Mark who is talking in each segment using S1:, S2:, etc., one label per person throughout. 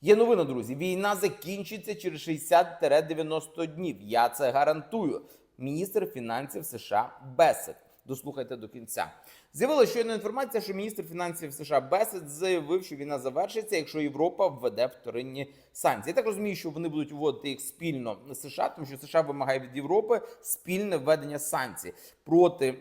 S1: Є новина, друзі. Війна закінчиться через 60-90 днів. Я це гарантую. Міністр фінансів США Бесет. Дослухайте до кінця. З'явилася щойно інформація, що міністр фінансів США Бесет заявив, що війна завершиться, якщо Європа введе вторинні санкції. Я так розумію, що вони будуть вводити їх спільно США, тому що США вимагає від Європи спільне введення санкцій проти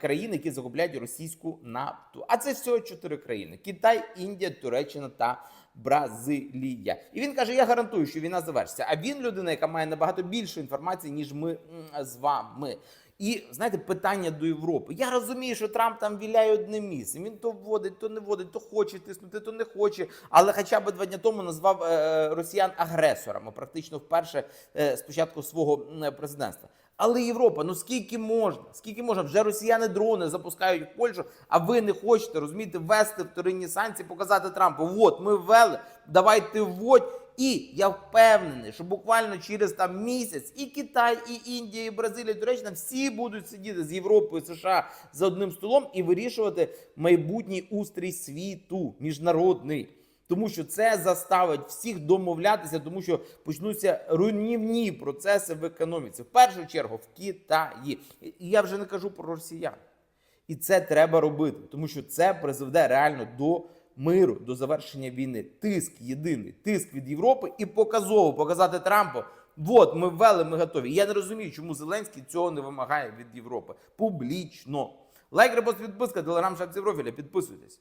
S1: країн, які захопляють російську нафту. А це всього чотири країни: Китай, Індія, Туреччина та Бразилія. І він каже: Я гарантую, що війна завершиться. А він людина, яка має набагато більше інформації, ніж ми з вами. І знаєте, питання до Європи. Я розумію, що Трамп там віляє одне місце. Він то вводить, то не вводить, то хоче тиснути, то не хоче. Але хоча б два дні тому назвав е, росіян агресорами, практично вперше е, з початку свого президентства. Але Європа, ну скільки можна? Скільки можна? Вже росіяни дрони запускають в Польщу, а ви не хочете розумієте, ввести вторинні санкції, показати Трампу. От ми ввели, давайте вводь. І я впевнений, що буквально через там місяць і Китай, і Індія, і Бразилія, і Туреччина всі будуть сидіти з Європою, США за одним столом і вирішувати майбутній устрій світу міжнародний. Тому що це заставить всіх домовлятися, тому що почнуться руйнівні процеси в економіці. В першу чергу в Китаї. І я вже не кажу про росіян. І це треба робити, тому що це призведе реально до миру, до завершення війни. Тиск єдиний, тиск від Європи і показово показати Трампу. От ми ввели, ми готові. Я не розумію, чому Зеленський цього не вимагає від Європи публічно. Лайк, репост, підписка, телеграм, шапці профіля. Підписуйтесь.